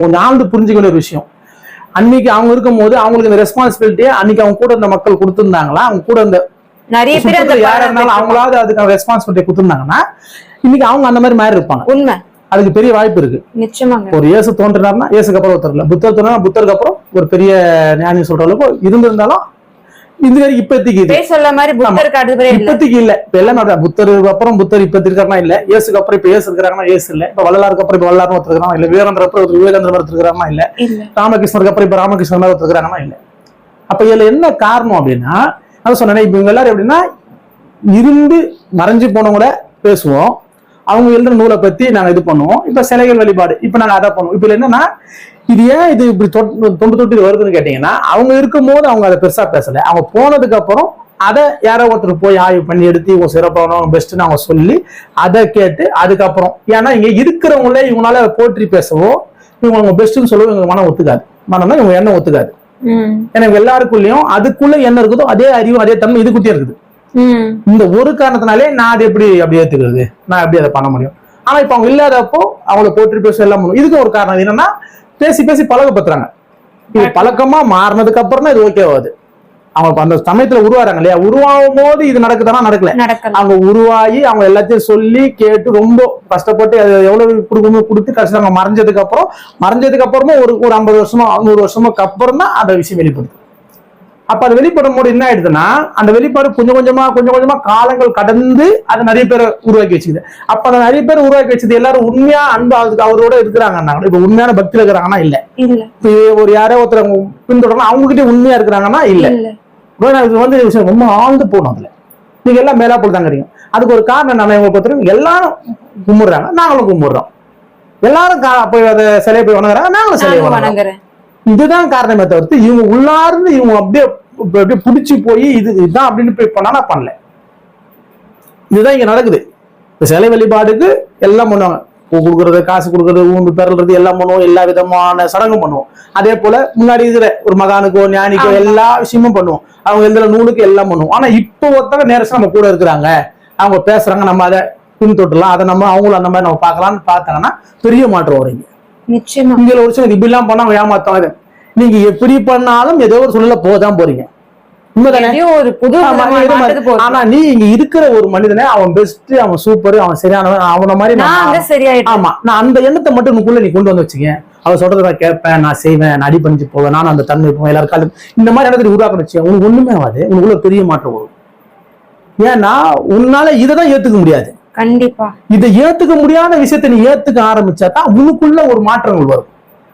கொஞ்சம் ஆழ்ந்து புரிஞ்சுக்க வேண்டிய ஒரு விஷயம். அன்னைக்கு அவங்க இருக்கும்போது அவங்களுக்கு இந்த ரெஸ்பான்சிபிலிட்டியை அன்னைக்கு அவங்க கூட இந்த மக்கள் கொடுத்திருந்தாங்களா? அவங்க கூட இந்த நிறைய பேர் யாரா இருந்தாலும் அவங்களாவது அதுக்கான ரெஸ்பான்சிபிலிட்டி கொடுத்திருந்தாங்கன்னா இன்னைக்கு அவங்க அந்த மாதிரி மாதிரி இருப்பாங்க. உண்மை. அதுக்கு பெரிய வாய்ப்பு இருக்கு. நிச்சயமாங்க. ஒரு இயேசு தோன்றினார்னா இயேசுக்கு அப்புறம் ஒருத்தர் இல்ல. புத்தர் தோன்றா புத்தருக்கு அப்புறம் ஒரு பெரிய ஞானி சொல்ற அளவுக்கு இருந்திருந்தாலும் இது வரைக்கும் இப்போதைக்கு இது சொல்ல மாதிரி அடுத்த இல்ல. இப்ப எல்லாம். புத்தருக்கு அப்புறம் புத்தர் இப்ப இருக்காருன்னா இல்ல. இயேசுக்கு அப்புறம் இப்ப இயேசு இருக்கிறாங்கன்னா இயேசு இல்ல. இப்ப வள்ளலாருக்கு அப்புறம் இப்ப வள்ளலாரும் ஒருத்தர் இருக்காங்க இல்ல. விவேகானந்தர் அப்புறம் விவேகானந்தர் ஒருத்தர் இருக்காங்கன்னா இல்ல. ராமகிருஷ்ணருக்கு அப்புறம் இப்ப ராமகிருஷ்ணன் மாதிரி ஒருத்தர் இருக்காங்கன்னா இல்ல. அப்ப இதுல என்ன காரணம் அப்படின்னா அதான் சொன்னேன் இப்ப இவங்க எல்லாரும் எப்படின்னா இருந்து மறைஞ்சு போனவங்க பேசுவோம். அவங்க எழுதுற நூலை பத்தி நாங்க இது பண்ணுவோம். இப்ப சிலைகள் வழிபாடு. இப்ப நாங்க அதை பண்ணுவோம். இப்ப என்னன்னா இது ஏன் இது இப்படி தொண்டு தொட்டு வருதுன்னு கேட்டீங்கன்னா அவங்க இருக்கும்போது அவங்க அதை பெருசா பேசல. அவங்க போனதுக்கு அப்புறம் அதை யாரோ ஒருத்தர் போய் ஆய்வு பண்ணி எடுத்து இவங்க சிறப்பானவங்க பெஸ்ட்னு அவங்க சொல்லி அதை கேட்டு அதுக்கப்புறம் ஏன்னா இங்க இருக்கிறவங்களே இவங்களால போற்றி பேசவோ இவங்க அவங்க பெஸ்ட்னு சொல்லவோ இவங்க மனம் ஒத்துக்காது. மனம்னா இவங்க எண்ணம் ஒத்துக்காது. இவங்க எல்லாருக்குள்ளயும் அதுக்குள்ள என்ன இருக்குதோ அதே அறிவு அதே தன்மை இதுக்குள்ளே இருக்குது. இந்த ஒரு காரணத்தினாலே நான் அதை எப்படி அப்படி ஏத்துக்கிறது? நான் எப்படி அதை பண்ண முடியும்? ஆனா இப்ப அவங்க இல்லாதப்போ அவங்கள போற்றி பேச எல்லாம் பண்ணும் இதுக்கு ஒரு காரணம் என்னன்னா பேசி பேசி பழகப்படுத்துறாங்க. இது பழக்கமா மாறினதுக்கு அப்புறம் தான் இது ஓகே ஆகுது. அவங்க அந்த சமயத்துல உருவாறாங்க இல்லையா? உருவாகும் போது இது நடக்குதானா? நடக்கல. அவங்க உருவாகி அவங்க எல்லாத்தையும் சொல்லி கேட்டு ரொம்ப கஷ்டப்பட்டு அது எவ்வளவு கொடுக்கணும் கொடுத்து கஷ்டம் அவங்க மறைஞ்சதுக்கு அப்புறம் மறைஞ்சதுக்கு அப்புறமா ஒரு ஒரு ஐம்பது வருஷமா நூறு வருஷமாக்கு அப்புறம் தான் அந்த விஷயம் வெளிப்படுது. அப்ப அது வெளிப்படும் போது என்ன ஆயிடுதுன்னா அந்த வெளிப்பாடு கொஞ்சம் கொஞ்சமா கொஞ்சம் கொஞ்சமா காலங்கள் கடந்து அதை நிறைய பேரை உருவாக்கி வச்சுக்குது. அப்ப அந்த நிறைய பேர் உருவாக்கி வச்சது எல்லாரும் உண்மையா அன்பு அதுக்கு அவரோட இருக்கிறாங்கன்னா இப்ப உண்மையான பக்தியில இருக்கிறாங்கன்னா இல்ல. இல்ல. இப்ப ஒரு யாரோ ஒருத்தர் பின்தொடரணும் அவங்க கிட்ட உண்மையா இருக்கிறாங்கன்னா இல்ல. இது வந்து ரொம்ப ஆழ்ந்து போகணும் அதுல. நீங்க எல்லாம் மேலா போல தாங்கிறீங்க அதுக்கு ஒரு காரணம் என்ன இவங்க பொறுத்தவரைக்கும் எல்லாரும் கும்பிடுறாங்க. நாங்களும் கும்பிடுறோம். எல்லாரும் போய் அதை சிலையை போய் வணங்குறாங்க. நாங்களும் சிலையை வணங்குறோம். வணங்குறேன். இதுதான் காரணமே தவிர்த்து இவங்க உள்ளார்ந்து இவங்க அப்படியே அப்படியே புடிச்சு போய் இது இதுதான் அப்படின்னு போய் பண்ணா நான் பண்ணல. இதுதான் இங்க நடக்குது. இந்த சிலை வழிபாடுக்கு எல்லாம் பண்ணுவாங்க. பூ கொடுக்கறது காசு கொடுக்கறது ஊந்து பெறல்றது எல்லாம் பண்ணுவோம். எல்லா விதமான சடங்கும் பண்ணுவோம். அதே போல முன்னாடி இருக்கிற ஒரு மகானுக்கோ ஞானிக்கோ. எல்லா விஷயமும் பண்ணுவோம். அவங்க எழுதுற நூலுக்கு எல்லாம் பண்ணுவோம். ஆனா இப்போ ஒருத்தங்க நேரசா நம்ம கூட இருக்கிறாங்க. அவங்க பேசுறாங்க நம்ம அதை பின்தொட்டலாம் அதை நம்ம அவங்களும் அந்த மாதிரி நம்ம பார்க்கலாம்னு பார்த்தாங்கன்னா பெரிய மாற்றம் வரும் இங்க. நிச்சயமா. இங்க ஒரு விஷயம் இப்படி எல்லாம் பண்ணா ஏமாத்தாங்க நீங்க எப்படி பண்ணாலும் ஏதோ ஒரு சூழ்நிலை போதான் போறீங்க. ஒரு புது. ஆனா நீ இங்க இருக்கிற ஒரு மனிதனே அவன் பெஸ்ட் அவன் சூப்பர் அவன் சரியானவன் அவன மாதிரி நான் ஆமா நான் அந்த எண்ணத்தை மட்டும் உனக்குள்ள நீ கொண்டு வந்து வச்சுக்க அவன் சொல்றதை நான் கேட்பேன் நான் செய்வேன் நான் அடிபணிஞ்சு போவேன் நான் அந்த தன்மை எல்லாருக்காலும். இந்த மாதிரி இடத்துல உருவாக்கணும் வச்சுக்க உனக்கு ஒண்ணுமே ஆகாது. உனக்குள்ள பெரிய மாற்றம் வரும். ஏன்னா உன்னால இதை தான் ஏத்துக்க முடியாது. கண்டிப்பா. இதை ஏத்துக்க முடியாத விஷயத்த நீ ஏத்துக்க ஆரம்பிச்சா தான் உனக்குள்ள ஒரு மாற்றங்கள் வரும்.